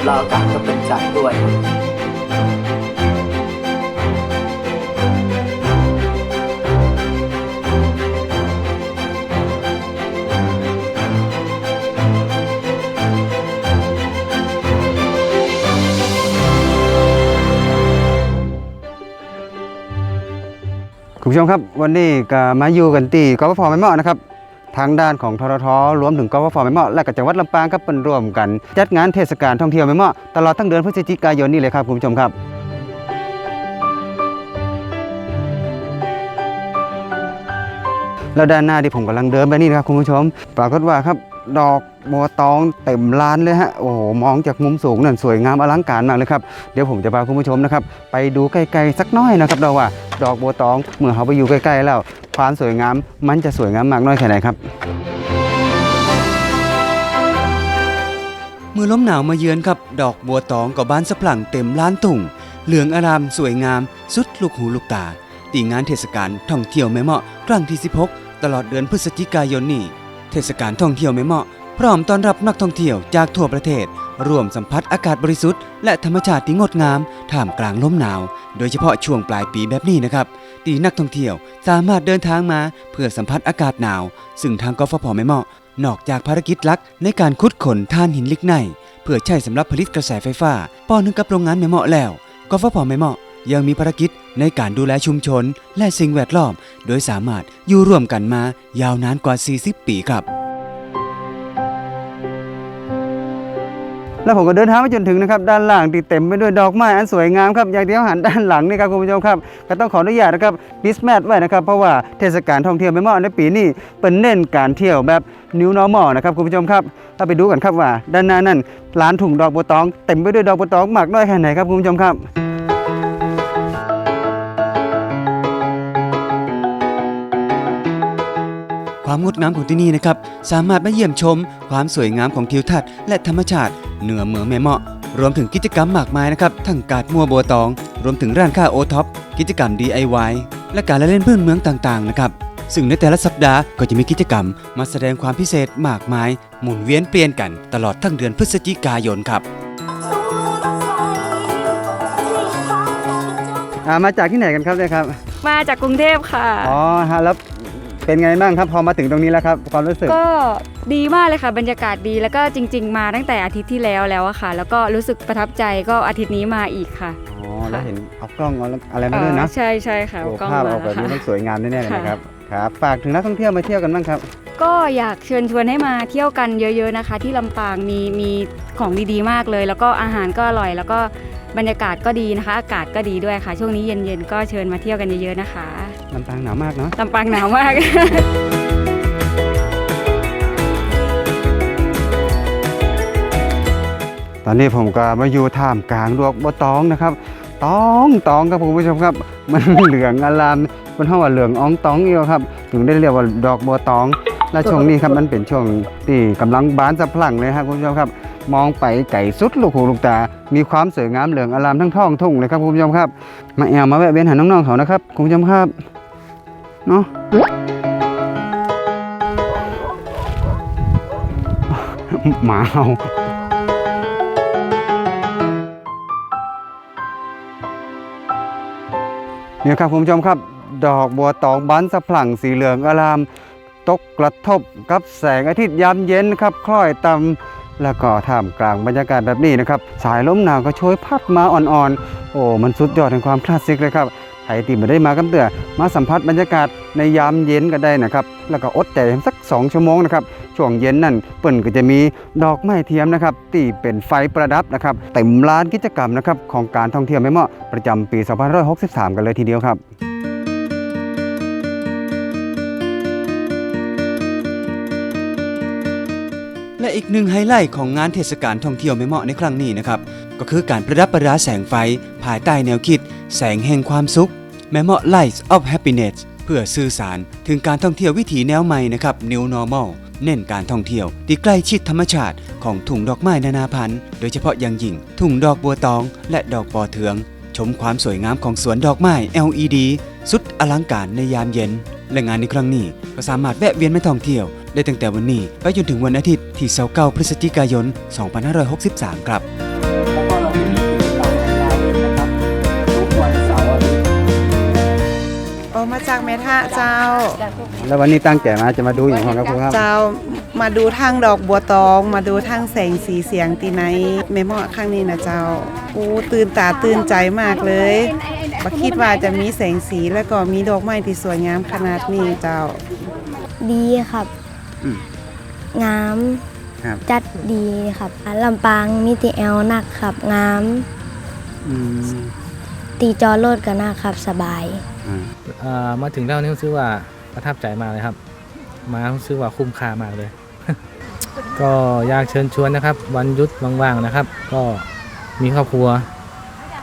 ครับแล้วอากาศก็เป็นใจด้วยคุณผู้ชมครับวันนี้ก็มาอยู่กันที่กฟผไม่เหมาะนะครับ ทางด้านของทททรวมถึงกฟผไม่เหมาะและกับจังหวัดลำปางก็เป็นร่วมกัน จัดงานเทศกาลท่องเที่ยวไม่เหมาะตลอดทั้งเดือนพฤศจิกายนนี้เลยครับคุณผู้ชมครับแล้วด้านหน้าที่ผมกำลังเดินไปนี่นะครับคุณผู้ชม ปรากฏว่าครับ ดอกบัวตองเต็มลานเลยฮะ โอ้โห มองจากมุมสูงนั่นสวยงามอลังการมากเลยครับ เดี๋ยวผมจะพาคุณผู้ชมนะครับ ไปดูใกล้ๆสักน้อยนะครับเราว่า ดอกบัวตองเมื่อเขาไปอยู่ใกล้ๆแล้ว ความสวยงามมันจะสวยงามมากน้อยแค่ไหนครับ เมื่อลมหนาวมาเยือนครับ ดอกบัวตองกับบานสะพรั่งเต็มล้านตุ่ง เหลืองอารามสวยงาม สุดลูกหูลูกตาตีงานเทศกาลท่องเที่ยวแม่เมาะครั้งที่ 16 ตลอดเดือนพฤศจิกายนนี้ เทศกาลท่องเที่ยวแม่เมาะ พร้อมต้อนรับนักท่องเที่ยวจากทั่วประเทศ ร่วมสัมผัสอากาศบริสุทธิ์ และธรรมชาติที่งดงาม ท่ามกลางลมหนาว โดยเฉพาะช่วงปลายปีแบบนี้นะครับตีนักท่องเที่ยวสามารถเดินทางมาเพื่อสัมผัสอากาศหนาว ซึ่งทางกฟผแม่เมาะ นอกจากภารกิจลักในการขุดขนท่านหินลิกไนเพื่อใช้สำหรับผลิตกระแสไฟฟ้าป้อนให้กับโรงงานแม่เมาะแล้วกฟผแม่เมาะ ยังมีภารกิจในการดูแลชุมชนและสิ่งแวดล้อม โดยสามารถอยู่ร่วมกันมายาวนานกว่า 40 ปีครับ แล้วผมก็เดินทางมาจนถึงนะครับด้านล่างที่เต็มไปด้วยดอกไม้อันสวยงามครับอย่างที่เราหันด้านหลังนี่ครับคุณผู้ชมครับก็ต้องขออนุญาตนะครับดิสแมทไว้นะครับเพราะว่าเทศกาลท่องเที่ยวไม่เหมาะในปีนี้เป็นเน้นการเที่ยวแบบ New Normal นะครับคุณผู้ชมครับเราไปดูกันครับว่า ด้านหน้านั่นร้านถุงดอกบัวตองเต็มไปด้วยดอกบัวตองมากน้อยแค่ไหนครับคุณผู้ชมครับ ความงดงามของที่นี่นะครับ สามารถมาเยี่ยมชม ความสวยงามของทิวทัศน์และธรรมชาติ เหนือเมืองแม่เมาะ รวมถึงกิจกรรมมากมายนะครับ ทั้งการมัวบัวตอง รวมถึงร้านค้าโอท็อป กิจกรรม DIY และการละเล่นพื้นเมืองต่างๆนะครับ ซึ่งในแต่ละสัปดาห์ก็จะมีกิจกรรม มาแสดงความพิเศษมากมาย หมุนเวียนเปลี่ยนกันตลอดทั้งเดือนพฤศจิกายนครับอ่ามาจากที่ไหนกันครับเนี่ยครับ มาจากกรุงเทพค่ะ อ๋อฮะแล้ว เป็นไงบ้างครับพอมาถึงตรงนี้แล้วครับความรู้สึก ก็ดีมากเลยค่ะบรรยากาศดีแล้วก็จริง ๆ มาตั้งแต่อาทิตย์ที่แล้วแล้วอะค่ะ แล้วก็รู้สึกประทับใจก็อาทิตย์นี้มาอีกค่ะ อ๋อแล้วเห็นเอากล้องเอาอะไรมาด้วยนะเอ่อใช่ใช่ค่ะโอ้กล้องภาพมาออกแบบนี้ค่ะต้องสวยงามแน่ๆเลยค่ะนะครับครับฝากถึงนักท่องเที่ยวมาเที่ยวกันบ้างครับ ก็อยากเชิญชวนให้มาเที่ยวกันเยอะๆนะคะ ที่ลำปางมีมีของดีๆมากเลย แล้วก็อาหารก็อร่อย แล้วก็บรรยากาศก็ดีนะคะ อากาศก็ดีด้วยค่ะ ช่วงนี้เย็นๆก็เชิญมาเที่ยวกันเยอะๆนะคะ ลำปางหนาวมากเนาะลำปางหนาวมาก ตอนนี้ผมก็มาอยู่ท่ามกลางดอกบัวตองนะครับตองตองครับคุณผู้ชมครับ มันเหลืองอลามมันเท่าว่าเหลืองอ่องตองเอียวครับ ถึงได้เรียกว่าดอกบัวตอง และช่วงนี้ครับมันเป็นช่วงที่กำลังบานสะพรั่งเลยครับคุณผู้ชมครับ มองไปไก่สุดลูกหูลูกตา มีความสวยงามเหลืองอลามทั้งท้องทุ่งเลยครับคุณผู้ชมครับ มาแอวมาแวะเวียนหาน้องๆเขานะครับคุณผู้ชมครับ เนาะหมาเห่าเนี่ยครับคุณผู้ชมครับ ดอกบัวตองบานสะพรั่งสีเหลืองอาราม ตกกระทบกับแสงอาทิตย์ยามเย็นครับ คล้อยต่ำแล้วก็ท่ามกลางบรรยากาศแบบนี้นะครับ สายลมหนาวก็ช่วยพัดมาอ่อนๆ โอ้ มันสุดยอดแห่งความคลาสสิกเลยครับ ใครที่ไม่ได้มากันเตือมาสัมผัสบรรยากาศในยามเย็นก็ได้นะครับ แล้วก็อดใจสัก 2 ชั่วโมงนะครับ ช่วงเย็นนั่นเปิ่นก็จะมีดอกไม้เทียมนะครับ ที่เป็นไฟประดับนะครับเต็มลานกิจกรรมนะครับของการท่องเที่ยวไม่เหมาะประจำปี 2563 กันเลยทีเดียวครับ และอีกหนึ่งไฮไลท์ของงานเทศกาลท่องเที่ยวไม่เหมาะในครั้งนี้นะครับ ก็คือการประดับประดาแสงไฟ ภายใต้แนวคิด แสงแห่งความสุขแม่เหมาะ Lights of Happiness เพื่อสื่อสารถึงการท่องเที่ยววิถีแนวใหม่นะครับ New Normal เน้นการท่องเที่ยวที่ใกล้ชิดธรรมชาติของทุ่งดอกไม้นานาพันธุ์ โดยเฉพาะอย่างยิ่งทุ่งดอกบัวตองและดอกปอเทือง ชมความสวยงามของสวนดอกไม้ LED สุดอลังการในยามเย็น และงานในครั้งนี้ก็สามารถแวะเวียนมาท่องเที่ยว ได้ตั้งแต่วันนี้ไปจนถึงวันอาทิตย์ที่29พฤศจิกายน 2563 ครับโอ้มาจากเมท่าเจ้า แล้ววันนี้ตั้งแใจมาจะมาดูอย่างของครับคุณครับ เจ้ามาดูทางดอกบัวตอง มาดูทางแสงสีเสียงตีไนเมมอข้างนี้นะเจ้าอู้ตื่นตาตื่นใจมากเลยบัคิดว่าจะมีแสงสีแล้วก็มีดอกไม้ที่สวยงามขนาดนี้เจ้า ดีครับ อืมงามครับจัดดีครับอะลำปางมีตีแอลหนักครับงามอืมตีจอโลดก็น่าครับ สบาย อ่าเอ่อมาถึงแล้วนี่รู้สึกว่าประทับใจมากเลยครับ มารู้สึกว่าคุ้มค่ามากเลย ก็อยากเชิญชวนนะครับ วันหยุดว่างๆนะครับ ก็มีครอบครัว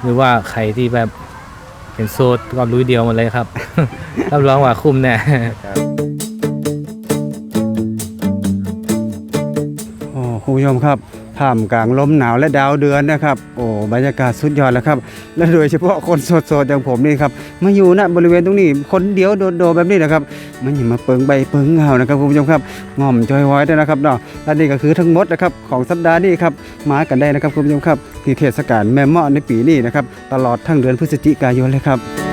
หรือว่าใครที่แบบเป็นโซดก็ลุยเดียวหมาเลยครับ รับรองว่าคุ้มแน่โอ้คุ ผู้ชมครับท่ามกลางลมหนาวและดาวเดือนนะครับ โอ้บรรยากาศสุดยอดแล้วครับ และโดยเฉพาะคนโสดๆอย่างผมนี่ครับมาอยู่ณบริเวณตรงนี้คนเดียวโดดๆแบบนี้นะครับ มันอย่ามาเปิงใบเปิงเงานะครับคุณผู้ชมครับง่อมจอยไว้ด้วยนะครับเนาะและนี่ก็คือทั้งหมดนะครับของสัปดาห์นี้ครับมากันได้นะครับคุณผู้ชมครับที่เทศกาลแม่เมาะในปีนี้นะครับตลอดทั้งเดือนพฤศจิกายนเลยครับ